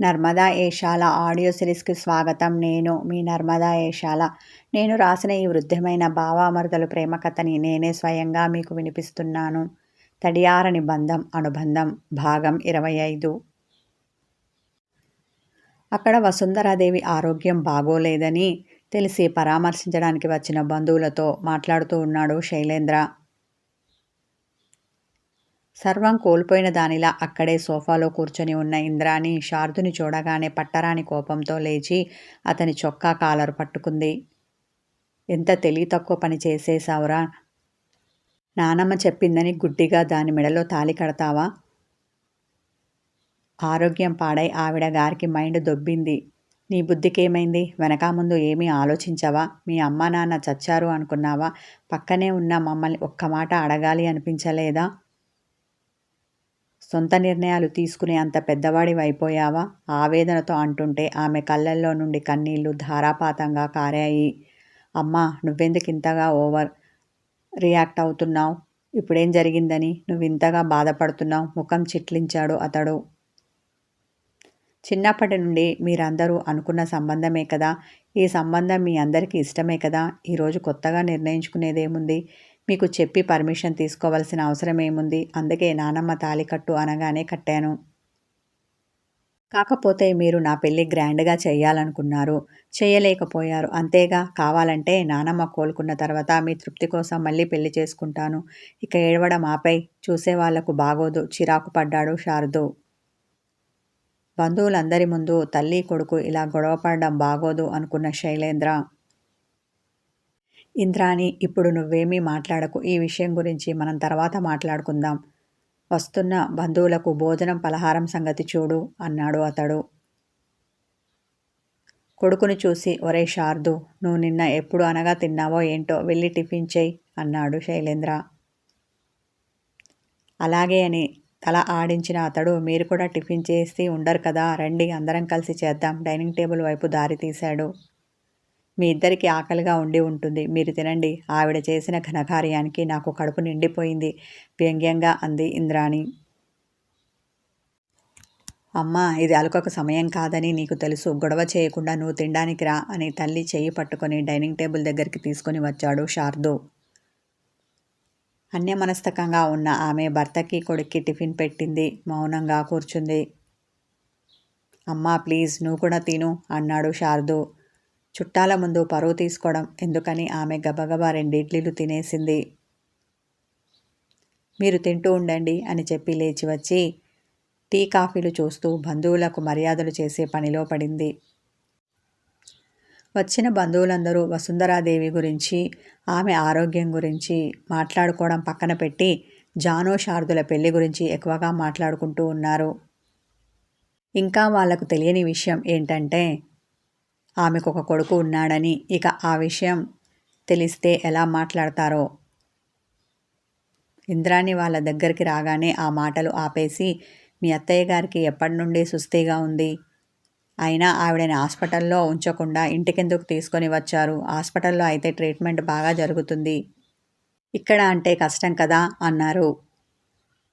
Narmada Eshala audio సిరీస్కి స్వాగతం. నేను మీ నర్మదా ఏషాల. నేను రాసిన ఈ వృద్ధమైన భావామరుదలు ప్రేమ కథని నేనే స్వయంగా మీకు వినిపిస్తున్నాను. తడియారని బంధం అనుబంధం భాగం ఇరవై ఐదు. అక్కడ వసుంధరాదేవి ఆరోగ్యం బాగోలేదని తెలిసి పరామర్శించడానికి వచ్చిన బంధువులతో మాట్లాడుతూ ఉన్నాడు శైలేంద్ర. సర్వం కోల్పోయిన దానిలా అక్కడే సోఫాలో కూర్చొని ఉన్న ఇంద్రాని శారదుని చూడగానే పట్టరాని కోపంతో లేచి అతని చొక్కా కాలరు పట్టుకుంది. ఎంత తెలివి తక్కువ పని చేసేసావురా నానమ్మ చెప్పిందని గుడ్డిగా దాని మెడలో తాలి కడతావా? ఆరోగ్యం పాడై ఆవిడ గారికి మైండ్ దొబ్బింది. నీ బుద్ధికేమైంది? వెనక ముందు ఏమీ ఆలోచించవా? మీ అమ్మ నాన్న చచ్చారు అనుకున్నావా? పక్కనే ఉన్న మమ్మల్ని ఒక్క మాట అడగాలి అనిపించలేదా? సొంత నిర్ణయాలు తీసుకునే అంత పెద్దవాడివైపోయావా? ఆవేదనతో అంటుంటే ఆమె కళ్ళల్లో నుండి కన్నీళ్ళు ధారాపాతంగా కారాయి. అమ్మా నువ్వెందుకు ఇంతగా ఓవర్ రియాక్ట్ అవుతున్నావు? ఇప్పుడేం జరిగిందని? నువ్వు ఇంతగా బాధపడుతున్నావు? ముఖం చిట్లించాడు అతడు. చిన్నప్పటి నుండి మీరందరూ అనుకున్న సంబంధమే కదా? ఈ సంబంధం మీ అందరికీ ఇష్టమే కదా? ఈరోజు కొత్తగా నిర్ణయించుకునేదేముంది? మీకు చెప్పి పర్మిషన్ తీసుకోవాల్సిన అవసరం ఏముంది? అందుకే నానమ్మ తాలి కట్టు అనగానే కట్టాను. కాకపోతే మీరు నా పెళ్ళి గ్రాండ్గా చేయాలనుకున్నారు చేయలేకపోయారు అంతేగా? కావాలంటే నానమ్మ కోలుకున్న తర్వాత మీ తృప్తి కోసం మళ్ళీ పెళ్ళి చేసుకుంటాను. ఇక ఏడవడం ఆపై చూసే వాళ్ళకు బాగోదు. చిరాకు పడ్డాడు శారదు. బంధువులందరి ముందు తల్లి కొడుకు ఇలా గొడవపడడం బాగోదు అనుకున్న శైలేంద్ర ఇంద్రాణి ఇప్పుడు నువ్వేమీ మాట్లాడకు. ఈ విషయం గురించి మనం తర్వాత మాట్లాడుకుందాం. వస్తున్న బంధువులకు భోజనం పలహారం సంగతి చూడు అన్నాడు అతడు. కొడుకుని చూసి ఒరే శార్దు నువ్వు నిన్న ఎప్పుడు అనగా తిన్నావో ఏంటో వెళ్ళి టిఫిన్ చేయి అన్నాడు శైలేంద్ర. అలాగే అని తల ఆడించిన అతడు మీరు కూడా టిఫిన్ చేసి ఉండరు కదా రండి అందరం కలిసి చేద్దాం. డైనింగ్ టేబుల్ వైపు దారి తీశాడు. మీ ఇద్దరికి ఆకలిగా ఉండి ఉంటుంది. మీరు తినండి. ఆవిడ చేసిన ఘనకార్యానికి నాకు కడుపు నిండిపోయింది. వ్యంగ్యంగా అంది ఇంద్రాణి. అమ్మా ఇది అలకొక సమయం కాదని నీకు తెలుసు. గొడవ చేయకుండా నువ్వు తినడానికి రా అని తల్లి చేయి పట్టుకొని డైనింగ్ టేబుల్ దగ్గరికి తీసుకొని వచ్చాడు శార్దు. అన్యమనస్తకంగా ఉన్న ఆమె భర్తకి కొడుక్కి టిఫిన్ పెట్టింది. మౌనంగా కూర్చుంది. అమ్మా ప్లీజ్ నువ్వు కూడా తిను అన్నాడు శారదు. చుట్టాల ముందు పరువు తీసుకోవడం ఎందుకని ఆమె గబగబా రెండిడ్లీలు తినేసింది. మీరు తింటూ ఉండండి అని చెప్పి లేచి వచ్చి టీ కాఫీలు చూస్తూ బంధువులకు మర్యాదలు చేసే పనిలో పడింది. వచ్చిన బంధువులందరూ వసుంధరాదేవి గురించి ఆమె ఆరోగ్యం గురించి మాట్లాడుకోవడం పక్కన పెట్టి జానో శారదుల పెళ్ళి గురించి ఎక్కువగా మాట్లాడుకుంటూ ఉన్నారు. ఇంకా వాళ్ళకు తెలియని విషయం ఏంటంటే ఆమెకు ఒక కొడుకు ఉన్నాడని ఇక ఆ విషయం తెలిస్తే ఎలా మాట్లాడతారో? ఇంద్రాణి వాళ్ళ దగ్గరికి రాగానే ఆ మాటలు ఆపేసి మీ అత్తయ్య గారికి ఎప్పటి నుండి సుస్థిగా ఉంది? అయినా ఆవిడని హాస్పిటల్లో ఉంచకుండా ఇంటికెందుకు తీసుకొని వచ్చారు? హాస్పిటల్లో అయితే ట్రీట్మెంట్ బాగా జరుగుతుంది. ఇక్కడ అంటే కష్టం కదా అన్నారు.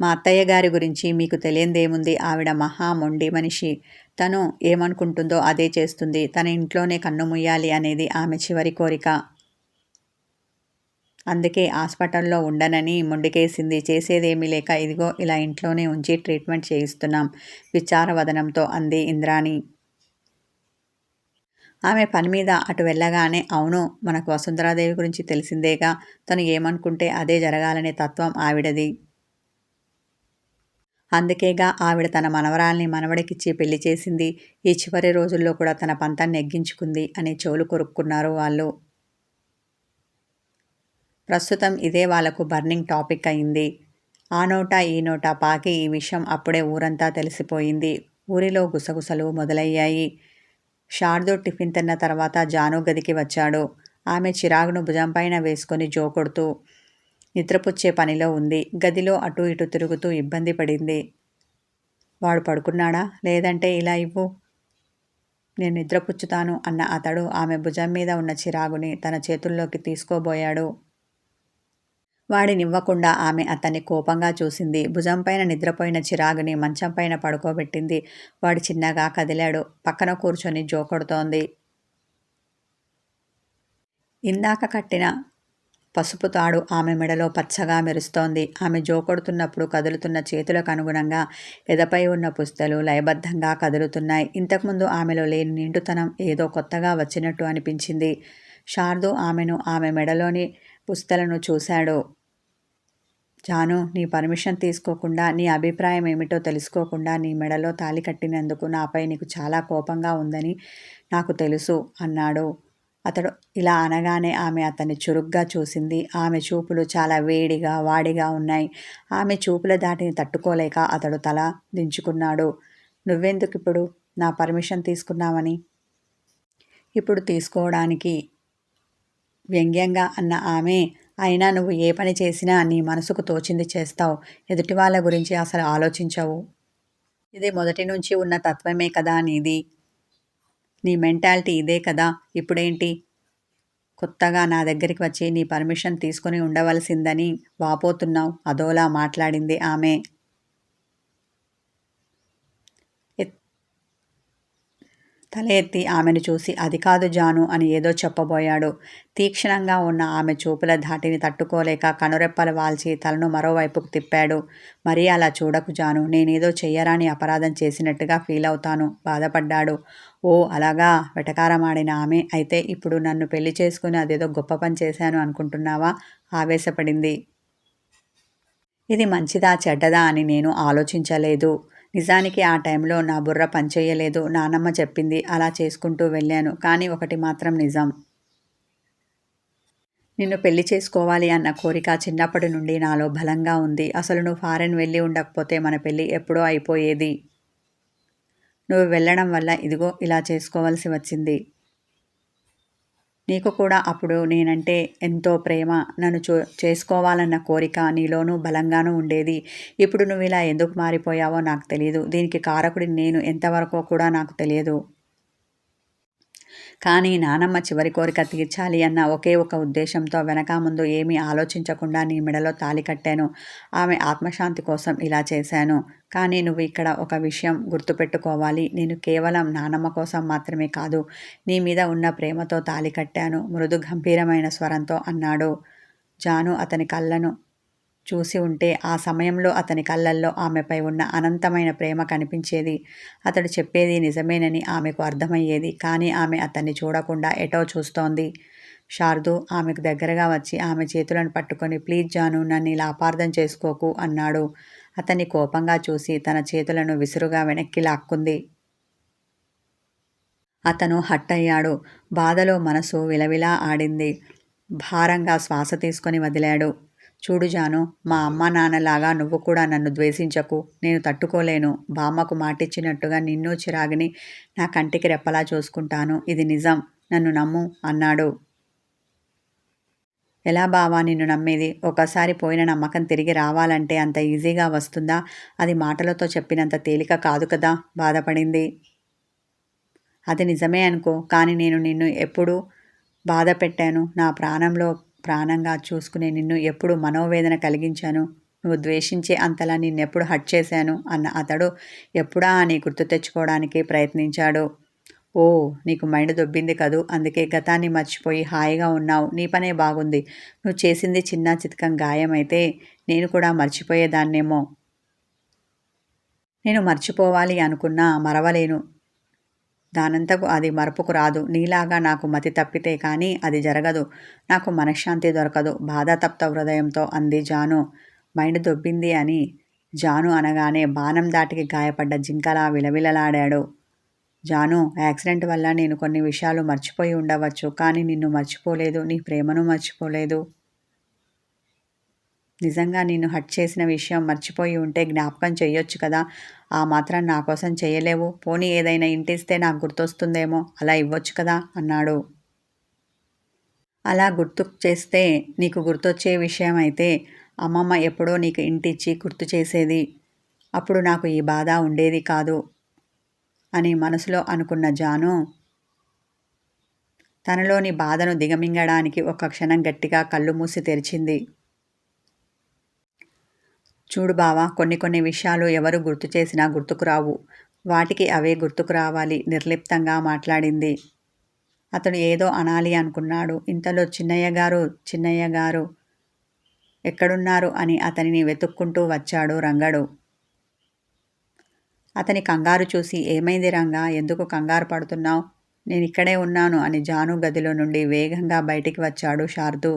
మా అత్తయ్య గారి గురించి మీకు తెలియందేముంది? ఆవిడ మహా మొండి మనిషి. తను ఏమనుకుంటుందో అదే చేస్తుంది. తన ఇంట్లోనే కన్నుముయ్యాలి అనేది ఆమె చివరి కోరిక. అందుకే హాస్పిటల్లో ఉండనని మొండికేసింది. చేసేదేమీ లేక ఇదిగో ఇలా ఇంట్లోనే ఉంచి ట్రీట్మెంట్ చేయిస్తున్నాం విచారవదనంతో అంది ఇంద్రాణి. ఆమె పని మీద అటు వెళ్ళగానే అవును మనకు వసుంధరాదేవి గురించి తెలిసిందేగా తను ఏమనుకుంటే అదే జరగాలనే తత్వం ఆవిడది. అందుకేగా ఆవిడ తన మనవరాల్ని మనవడికిచ్చి పెళ్ళి చేసింది. ఈ చివరి రోజుల్లో కూడా తన పంతాన్ని ఎగ్గించుకుంది అని చెవులు కొరుక్కున్నారు వాళ్ళు. ప్రస్తుతం ఇదే వాళ్ళకు బర్నింగ్ టాపిక్ అయింది. ఆ నోట ఈ నోట పాకి ఈ విషయం అప్పుడే ఊరంతా తెలిసిపోయింది. ఊరిలో గుసగుసలు మొదలయ్యాయి. శారదు టిఫిన్ తిన్న తర్వాత జాను గదికి వచ్చాడు. ఆమె చిరాగును భుజంపైన వేసుకొని జోకొడుతూ నిద్రపుచ్చే పనిలో ఉంది. గదిలో అటు ఇటు తిరుగుతూ ఇబ్బంది పడింది. వాడు పడుకున్నాడా? లేదంటే ఇలా ఇవ్వు. నేను నిద్రపుచ్చుతాను అన్న అతడు ఆమె భుజం మీద ఉన్న చిరాగుని తన చేతుల్లోకి తీసుకోబోయాడు. వాడినివ్వకుండా ఆమె అతన్ని కోపంగా చూసింది. భుజంపైన నిద్రపోయిన చిరాగుని మంచంపైన పడుకోబెట్టింది. వాడు చిన్నగా కదిలాడు. పక్కన కూర్చొని జోకొడుతోంది. ఇందాక కట్టిన పసుపు తాడు ఆమె మెడలో పచ్చగా మెరుస్తోంది. ఆమె జోకొడుతున్నప్పుడు కదులుతున్న చేతులకు అనుగుణంగా ఎదపై ఉన్న పుస్తలు లయబద్ధంగా కదులుతున్నాయి. ఇంతకుముందు ఆమెలో లేని నిండుతనం ఏదో కొత్తగా వచ్చినట్టు అనిపించింది. శారదు ఆమెను ఆమె మెడలోని పుస్తలను చూశాడు. జాను నీ పర్మిషన్ తీసుకోకుండా నీ అభిప్రాయం ఏమిటో తెలుసుకోకుండా నీ మెడలో తాలి కట్టినందుకు నాపై నీకు చాలా కోపంగా ఉందని నాకు తెలుసు అన్నాడు. అతడు ఇలా అనగానే ఆమె అతన్ని చురుగ్గా చూసింది. ఆమె చూపులు చాలా వేడిగా వాడిగా ఉన్నాయి. ఆమె చూపుల దాటిని తట్టుకోలేక అతడు తల దించుకున్నాడు. నువ్వెందుకు ఇప్పుడు నా పర్మిషన్ తీసుకున్నావని? ఇప్పుడు తీసుకోవడానికి వ్యంగ్యంగా అన్న ఆమె అయినా నువ్వు ఏ పని చేసినా నీ మనసుకు తోచింది చేస్తావు. ఎదుటి వాళ్ళ గురించి అసలు ఆలోచించవు. ఇది మొదటి నుంచి ఉన్న తత్వమే కదా నీది. నీ మెంటాలిటీ ఇదే కదా. ఇప్పుడేంటి? కొత్తగా నా దగ్గరికి వచ్చి నీ పర్మిషన్ తీసుకుని ఉండవలసిందని వాపోతున్నావు. అదోలా మాట్లాడింది ఆమె. తల ఎత్తి ఆమెను చూసి అది కాదు జాను అని ఏదో చెప్పబోయాడు. తీక్షణంగా ఉన్న ఆమె చూపుల ధాటిని తట్టుకోలేక కనురెప్పలు వాల్చి తలను మరోవైపుకు తిప్పాడు. మరీ అలా చూడకు జాను నేనేదో చెయ్యరాని అపరాధం చేసినట్టుగా ఫీల్ అవుతాను బాధపడ్డాడు. ఓ అలాగా? వెటకారమాడిన ఆమె. అయితే ఇప్పుడు నన్ను పెళ్ళి చేసుకుని అదేదో గొప్ప పని చేశాను అనుకుంటున్నావా? ఆవేశపడింది. ఇది మంచిదా చెడ్డదా? అని నేను ఆలోచించలేదు. నిజానికి ఆ టైంలో నా బుర్ర పనిచేయలేదు నానమ్మ చెప్పింది అలా చేసుకుంటూ వెళ్ళాను. కానీ ఒకటి మాత్రం నిజం. నిన్ను పెళ్ళి చేసుకోవాలి అన్న కోరిక చిన్నప్పటి నుండి నాలో బలంగా ఉంది. అసలు నువ్వు ఫారెన్ వెళ్ళి ఉండకపోతే మన పెళ్ళి ఎప్పుడో అయిపోయేది. నువ్వు వెళ్ళడం వల్ల ఇదిగో ఇలా చేసుకోవాల్సి వచ్చింది. నీకు కూడా అప్పుడు నేనంటే ఎంతో ప్రేమ. నన్ను చూ చేసుకోవాలన్న కోరిక నీలోనూ బలంగానూ ఉండేది. ఇప్పుడు నువ్వు ఇలా ఎందుకు మారిపోయావో నాకు తెలియదు దీనికి కారకుడి నేను ఎంతవరకో కూడా నాకు తెలియదు. కానీ నానమ్మ చివరి కోరిక తీర్చాలి అన్న ఒకే ఒక ఉద్దేశంతో వెనక ముందు ఏమీ ఆలోచించకుండా నీ మెడలో తాలి కట్టాను. ఆమె ఆత్మశాంతి కోసం ఇలా చేశాను. కానీ నువ్వు ఇక్కడ ఒక విషయం గుర్తుపెట్టుకోవాలి. నేను కేవలం నానమ్మ కోసం మాత్రమే కాదు నీ మీద ఉన్న ప్రేమతో తాలి కట్టాను. మృదు గంభీరమైన స్వరంతో అన్నాడు జాను అతని కళ్ళను చూసి ఉంటే ఆ సమయంలో అతని కళ్ళల్లో ఆమెపై ఉన్న అనంతమైన ప్రేమ కనిపించేది. అతడు చెప్పేది నిజమేనని ఆమెకు అర్థమయ్యేది. కానీ ఆమె అతన్ని చూడకుండా ఎటో చూస్తోంది. శారదు ఆమెకు దగ్గరగా వచ్చి ఆమె చేతులను పట్టుకొని ప్లీజ్ జాను నన్ను ఇలా అపార్థం చేసుకోకు అన్నాడు. అతన్ని కోపంగా చూసి తన చేతులను విసురుగా వెనక్కి లాక్కుంది. అతను హట్ అయ్యాడు. బాధలో మనసు విలవిలా ఆడింది. భారంగా శ్వాస తీసుకొని వదిలాడు. చూడు జాను మా అమ్మ నాన్నలాగా నువ్వు కూడా నన్ను ద్వేషించకు. నేను తట్టుకోలేను. బామ్మకు మాటిచ్చినట్టుగా నిన్ను చిరాగిని నా కంటికి రెప్పలా చూసుకుంటాను. ఇది నిజం. నన్ను నమ్ము అన్నాడు. ఎలా బావా నిన్ను నమ్మేది? ఒకసారి పోయిన నమ్మకం తిరిగి రావాలంటే అంత ఈజీగా వస్తుందా? అది మాటలతో చెప్పినంత తేలిక కాదు కదా? బాధపడింది. అది నిజమే అనుకో. కానీ నేను నిన్ను ఎప్పుడు బాధ పెట్టాను నా ప్రాణంలో ప్రాణంగా చూసుకునే నిన్ను ఎప్పుడు మనోవేదన కలిగించాను? నువ్వు ద్వేషించే అంతలా నిన్నెప్పుడు హట్ చేశాను? అన్న అతడు ఎప్పుడా అని గుర్తు తెచ్చుకోవడానికి ప్రయత్నించాడు. ఓ నీకు మైండ్ దొబ్బింది కదూ? అందుకే గతాన్ని మర్చిపోయి హాయిగా ఉన్నావు. నీ పనే బాగుంది. నువ్వు చేసింది చిన్న చితకం గాయమైతే నేను కూడా మర్చిపోయేదాన్నేమో. నేను మర్చిపోవాలి అనుకున్నా మరవలేను. దానంతకు అది మరపుకు రాదు. నీలాగా నాకు మతి తప్పితే కానీ అది జరగదు. నాకు మనశ్శాంతి దొరకదు. బాధాతప్త హృదయంతో అంది జాను. మైండ్ దొబ్బింది అని జాను అనగానే బాణం దాటికి గాయపడ్డ జింకలా విలవిలలాడాడు. జాను యాక్సిడెంట్ వల్ల నేను కొన్ని విషయాలు మర్చిపోయి ఉండవచ్చు కానీ నిన్ను మర్చిపోలేదు. నీ ప్రేమను మర్చిపోలేదు. నిజంగా నేను హట్ చేసిన విషయం మర్చిపోయి ఉంటే జ్ఞాపకం చేయొచ్చు కదా. ఆ మాత్రం నా కోసం చేయలేవు పోనీ ఏదైనా ఇంటిస్తే నాకు గుర్తొస్తుందేమో అలా ఇవ్వచ్చు కదా అన్నాడు. అలా గుర్తు చేస్తే నీకు గుర్తొచ్చే విషయం అయితే అమ్మమ్మ ఎప్పుడో నీకు ఇంటిచ్చి గుర్తు చేసేది. అప్పుడు నాకు ఈ బాధ ఉండేది కాదు అని మనసులో అనుకున్న జాను తనలోని బాధను దిగమింగడానికి ఒక క్షణం గట్టిగా కళ్ళు మూసి తెరిచింది. చూడు బావా కొన్ని కొన్ని విషయాలు ఎవరు గుర్తు చేసినా గుర్తుకు రావు. వాటికి అవే గుర్తుకు రావాలి నిర్లిప్తంగా మాట్లాడింది. అతడు ఏదో అనాలి అనుకున్నాడు. ఇంతలో చిన్నయ్య గారు చిన్నయ్య గారు ఎక్కడున్నారు అని అతనిని వెతుక్కుంటూ వచ్చాడు రంగడు. అతని కంగారు చూసి ఏమైంది రంగా? ఎందుకు కంగారు పడుతున్నావు? నేను ఇక్కడే ఉన్నాను అని జాను గదిలో నుండి వేగంగా బయటికి వచ్చాడు శార్దు.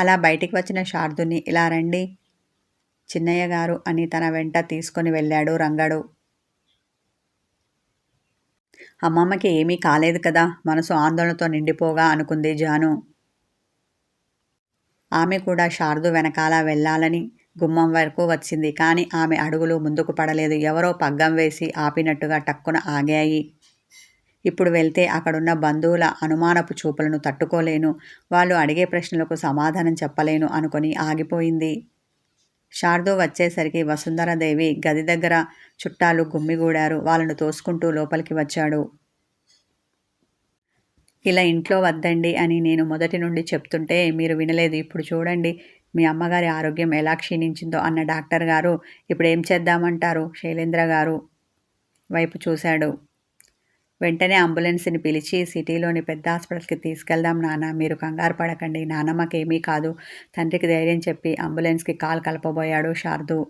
అలా బయటికి వచ్చిన శార్దుని ఇలా రండి. చిన్నయ్య గారు అని తన వెంట తీసుకొని వెళ్ళాడు రంగడు. అమ్మమ్మకి ఏమీ కాలేదు కదా. మనసు ఆందోళనతో నిండిపోగా అనుకుంది జాను. ఆమె కూడా శారదు వెనకాల వెళ్ళాలని గుమ్మం వరకు వచ్చింది. కానీ ఆమె అడుగులు ముందుకు పడలేదు. ఎవరో పగ్గం వేసి ఆపినట్టుగా టక్కున ఆగాయి. ఇప్పుడు వెళ్తే అక్కడున్న బంధువుల అనుమానపు చూపులను తట్టుకోలేను. వాళ్ళు అడిగే ప్రశ్నలకు సమాధానం చెప్పలేను అనుకొని ఆగిపోయింది. శారదో వచ్చేసరికి వసుంధరాదేవి గది దగ్గర చుట్టాలు గుమ్మిగూడారు. వాళ్ళను తోసుకుంటూ లోపలికి వచ్చాడు. ఇలా ఇంట్లో వద్దండి అని నేను మొదటి నుండి చెప్తుంటే మీరు వినలేదు. ఇప్పుడు చూడండి మీ అమ్మగారి ఆరోగ్యం ఎలా క్షీణించిందో అన్న డాక్టర్ గారు ఇప్పుడు ఏం చేద్దామంటారు? శైలేంద్ర గారు వైపు చూశాడు. వెంటనే అంబులెన్స్ని పిలిచి సిటీలోని పెద్ద హాస్పిటల్కి తీసుకెళ్దాం నాన్న మీరు కంగారు పడకండి. నానమ్మకేమీ కాదు. తండ్రికి ధైర్యం చెప్పి అంబులెన్స్కి కాల్ కలపబోయాడు శారదు.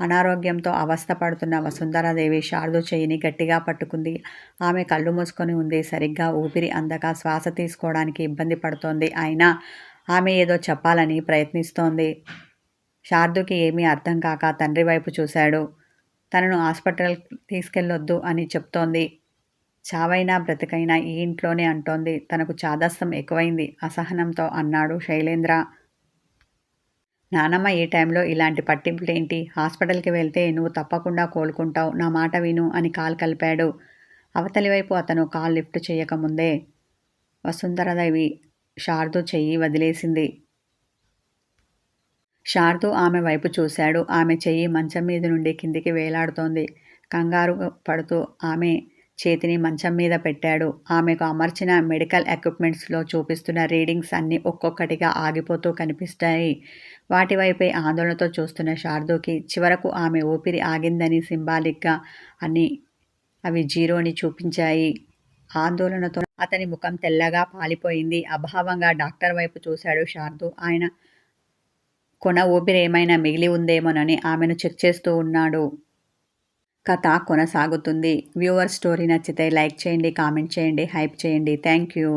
అనారోగ్యంతో అవస్థపడుతున్న వసుంధరాదేవి శారదు చేయిని గట్టిగా పట్టుకుంది. ఆమె కళ్ళు మూసుకొని ఉంది. సరిగ్గా ఊపిరి అందక శ్వాస తీసుకోవడానికి ఇబ్బంది పడుతోంది. అయినా ఆమె ఏదో చెప్పాలని ప్రయత్నిస్తోంది. శారదుకి ఏమీ అర్థం కాక తండ్రి వైపు చూశాడు. తనను హాస్పిటల్ తీసుకెళ్ళొద్దు అని చెప్తోంది. చావైనా బ్రతికైనా ఈ ఇంట్లోనే అంటోంది. తనకు చాదస్తం ఎక్కువైంది. అసహనంతో అన్నాడు శైలేంద్ర. నానమ్మ ఈ టైంలో ఇలాంటి పట్టింపులేంటి? హాస్పిటల్కి వెళ్తే నువ్వు తప్పకుండా కోలుకుంటావు. నా మాట విను అని కాల్ కలిపాడు. అవతలి వైపు అతను కాల్ లిఫ్ట్ చేయకముందే వసుంధరదేవి శారదు చెయ్యి వదిలేసింది. శారదు ఆమె వైపు చూశాడు. ఆమె చెయ్యి మంచం మీద నుండి కిందికి వేలాడుతోంది. కంగారు పడుతూ ఆమె చేతిని మంచం మీద పెట్టాడు. ఆమెకు అమర్చిన మెడికల్ ఎక్విప్మెంట్స్లో చూపిస్తున్న రీడింగ్స్ అన్నీ ఒక్కొక్కటిగా ఆగిపోతూ కనిపిస్తాయి. వాటి వైపే ఆందోళనతో చూస్తున్న శారదుకి చివరకు ఆమె ఊపిరి ఆగిందని సింబాలిక్గా అని అవి జీరోని చూపించాయి. ఆందోళనతో అతని ముఖం తెల్లగా పాలిపోయింది. అభావంగా డాక్టర్ వైపు చూశాడు శార్దు. ఆయన కొన ఊపిరేమైనా మిగిలి ఉందేమోనని ఆమెను చెక్ చేస్తూ ఉన్నాడు. కథ కొనసాగుతుంది. వ్యూవర్ స్టోరీ నచ్చితే లైక్ చేయండి కామెంట్ చేయండి హైప్ చేయండి. Thank you.